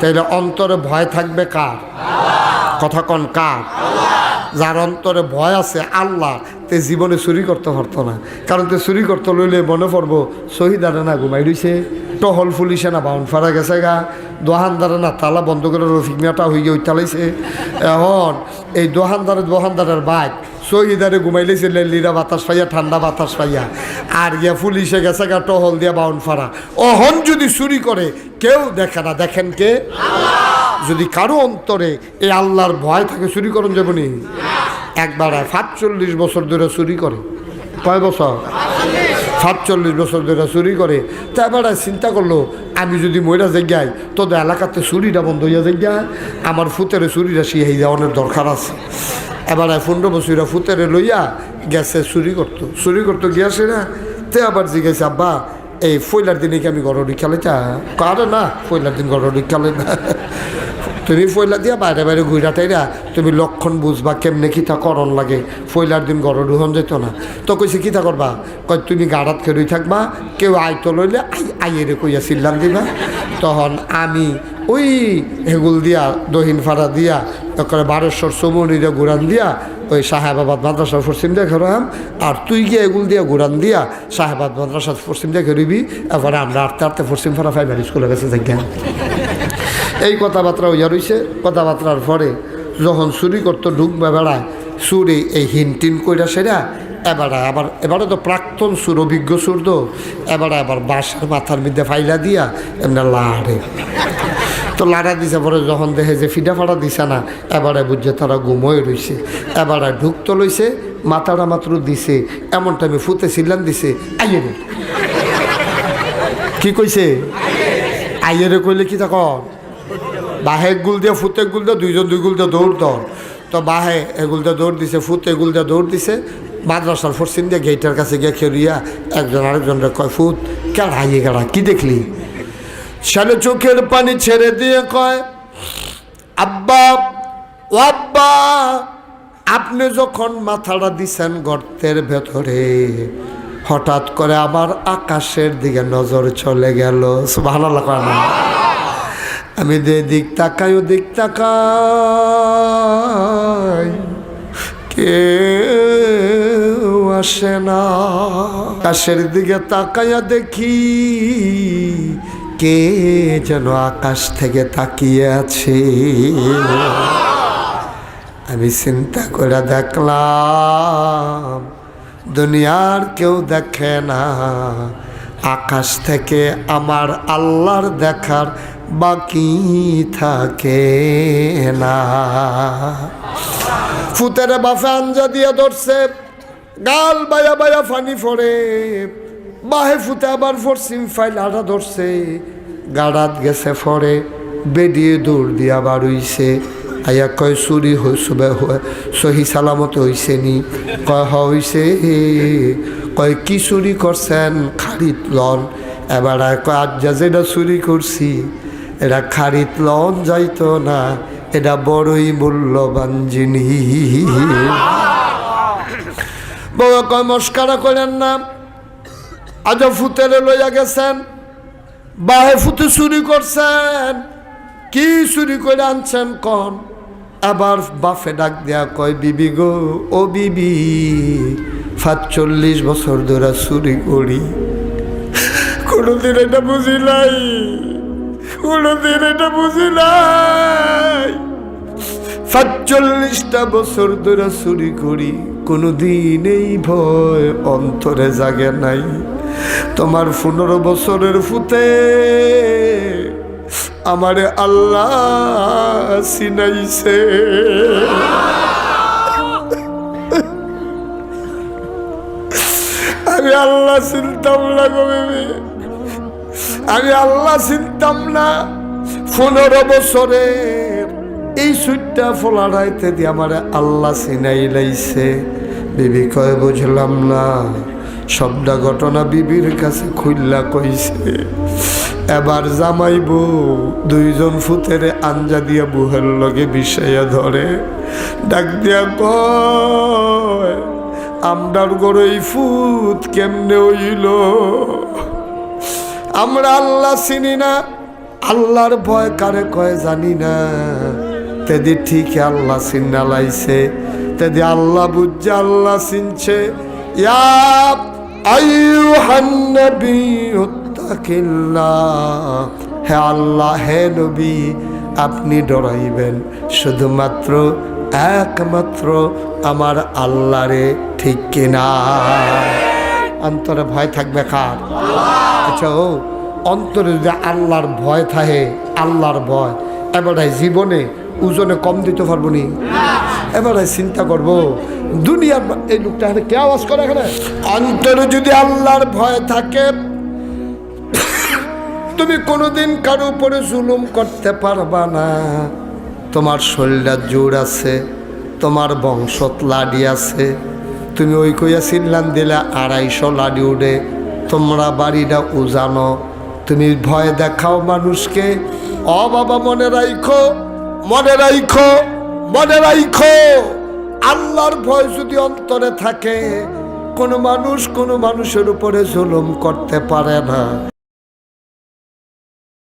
তাইলে অন্তরে ভয় থাকবে কার? কথা কন কার? যার অন্তরে ভয় আছে আল্লাহ, তে জীবনে চুরি করতে পারতো না। কারণ তে চুরি করতে লইলে মনে পড়ব, শহীদারে না ঘুমাই রইছে। টহল পুলিশে না বাউন ফারা গেছে গা। দোহানদারে না তালা বন্ধ করে রফিক মিয়াটা হয়ে গিয়ে উঠালাইছে এখন এই দোহানদারে দোহানদারের বাইক শহীদারে ঘুমাইলেছে লিরা বাতাস পাইয়া, ঠান্ডা বাতাস পাইয়া। আর গিয়া পুলিশে গেছে গা, টহল দিয়া বাউন ফারা অহন যদি চুরি করে, কেউ দেখে না। দেখেন কে? যদি কারও অন্তরে এই আল্লাহর ভয় থাকে, চুরি করুন যাবনি একবার সাতচল্লিশ বছর ধরে চুরি করে। কয় বছর? সাতচল্লিশ বছর ধরে চুরি করে। তা এবার চিন্তা করল আমি যদি ময়রা যাই তোদের এলাকাতে চুরিটা বন্ধ হইয়া যাই আমার ফুতেরে চুরিটা শিখাই যাওয়ানোর দরকার আছে। এবার পনেরো বছর ফুতেরে লইয়া গেছে চুরি করতো। চুরি করতো গিয়াছে না, তে আবার জিজ্ঞাসা, আব্বা, এই ফয়লার দিনে কি আমি গরম খেলে চা কারে না, ফয়লার দিন গরম খেলে না। তুমি ফয়লা দিয়া বাইরে বাইরে ঘুরা টাইরা তুমি লক্ষণ বুঝবা কেমনে কিতা করণ লাগে। ফয়লার দিন গরড হন যেত না। তো কইছে, কিতা করবা? কয়, তুমি গাড়াত খেরুই থাকবা, কেউ আইতো লইলে আই আইয়েরে কইয়া চিল্লাম দিবা। তখন আমি ওই হেগুল দিয়া, দহিন ফাড়া দিয়া করে বারেশ্বর চমুনিরে ঘুরান দিয়া, ওই সাহেবাবাদ মাদ্রাসার পশ্চিম দিয়ে খেরাম আর তুই গিয়ে এগুল দিয়ে ঘুরান দিয়া সাহেবাদ মাদ্রাসার পশ্চিম দিয়ে খেরিবি এরপরে আমরা আটতে আটতে পশ্চিম ফাড়া ফাইবার স্কুলে গেছে দেখেন এই কথাবার্তা হইয়া রইছে। কথাবার্তার পরে যখন চুরি করতো ঢুকবে বেড়ায় চুরি এই হিনটিন কইরা সেরা, এবারে আবার, এবারে তো প্রাক্তন সুর অভিজ্ঞ সুর তো, এবারে আবার বাসার মাথার মধ্যে ফাইলা দিয়া এমনি লাড়ে। তো লাড়া দিছে, পরে যখন দেখে যে ফিডা ফাড়া দিছে না, এবারে বুঝছে তারা ঘুমোয় রইছে। এবারে ঢুকতো লইছে, মাথাটা মাত্র দিছে, এমন টাইমে ফুতে সিলান দিছে, আইয়ে রে। কি কইছে? আইয়ে রে কইলে কি তখন? বাহে গুল দিয়ে, ফুতে গুল দিয়ে, দুইজন দুই গুল দিয়ে দৌড় দৌড় তো বাহে এগুল দিয়ে দৌড় দিছে, ফুতে এগুল দিয়ে দৌড় দিছে। মাদ্রাসার ফরসিন দিয়ে গেইটার কাছে গিয়ে খেলিয়া একজন আরেকজনের কয় ফুট কেড়া ইয়ে কেড়া কি দেখলি? শালে চোখের পানি ছেড়ে দিয়ে কয়, আব্বা, ও আব্বা, আপনি যখন মাথাটা দিছেন গর্তের ভেতরে, হঠাৎ করে আমার আকাশের দিকে নজর চলে গেল। ভালো লাগা না। আমি দে দিক তাকাই, ও দিক তাকাই। কেউ আসে না। আকাশের দিকে তাকাইয়া দেখি, কে যেন আকাশ থেকে তাকিয়ে আছে। আমি চিন্তা করে দেখলাম, দুনিয়ার কেউ দেখে না। আকাশ থেকে আমার আল্লাহর দেখার বাকি থাকে না। ফুতেরে বাফে আঞ্জা দিয়ে ধরছে, গাল বায়া বায়া ফানি ফরে বাহে ফুতে আবার ফরসিম ফাইল আটা ধরছে, গাড়াত গেছে ফরে বেডিয়ে দৌড় দিয়া বাড়ইছে আয়া কয়, চুরি হইসবে সহি সালামত হইছে নি? কয়, হইছে। কয়, কি চুরি করছেন? খারিত লন। এবার কয় আজ যেটা চুরি করছি এটা খারিত লন যাইতো না এটা বড়ই মূল্যবান জিনিস। করেন না আজ ফুতেরে লইয়া গেছেন, বাহে ফুতে চুরি করছেন, কি চুরি করে আনছেন কন? আবার বাফে ডাক দেয়া কয়, বিবি গো, ও বিবি সাতচল্লিশ বছর ধরে চুরি করি। কোনোদিন এটা বুঝি নাই। কোনোদিন এটা বুঝি নাই। সাতচল্লিশটা বছর ধরে চুরি করি, কোনোদিন এই ভয় অন্তরে জাগে নাই। তোমার পনেরো বছরের ফুতে আমারে আল্লাহ চিনাইছে। আমি আল্লাহ চিনতাম গো বেবি। আমি আল্লাহ চিনতাম না। পনেরো বছরে এই সুইটটা ফোলাড়াইতে দিয়ে আমার আল্লাহ চিনাই লাইছে। বিবি কয়, বুঝলাম না। সবটা ঘটনা বিবির কাছে খুললা কইছে। এবার জামাইব দুইজন ফুতেরে আঞ্জা দিয়া বুহের লগে বিষাইয়া ধরে। ডাক দিয়া কয়, আমরার গড়ই ফুত কেমনে হইল? আমরা আল্লাহ চিনি না। আল্লাহর ভয় কারে কয় জানি না। তেদি ঠিক আল্লাহ চিন্না লাইছে। তেদি আল্লাহ বুঝছে, আল্লাহ চিনছে। হে আল্লাহ, হে নবী, আপনি ডরাইবেন। শুধুমাত্র একমাত্র আমার আল্লাহরে ঠিক কিনা। অন্তরে ভয় থাকবে কার? আচ্ছা ও, অন্তরে যদি আল্লাহর ভয় থাকে, আল্লাহর ভয়, এবারে জীবনে ওজনে কম দিতে পারব নি? এবারে চিন্তা করব, দুনিয়ার এই লোকটা এখানে কে আওয়াজ করে এখানে? অন্তরে যদি আল্লাহর ভয় থাকে, তুমি কোনোদিন কারও উপরে জুলুম করতে পারবা না। তোমার শরীরটা জোর আছে, তোমার বংশত লাডি আছে তুমি ওই কইয়া চিল্লান দিলা আড়াইশো লাডি উড়ে। তোমরা বাড়িটা উজানো। তুমি ভয় দেখাও মানুষকে। অ বাবা, মনে রাইখো মনে রাইখো মনে রাইখো। আল্লাহর ভয় যদি অন্তরে থাকে, কোনো মানুষ কোনো মানুষের উপরে জুলুম করতে পারে না।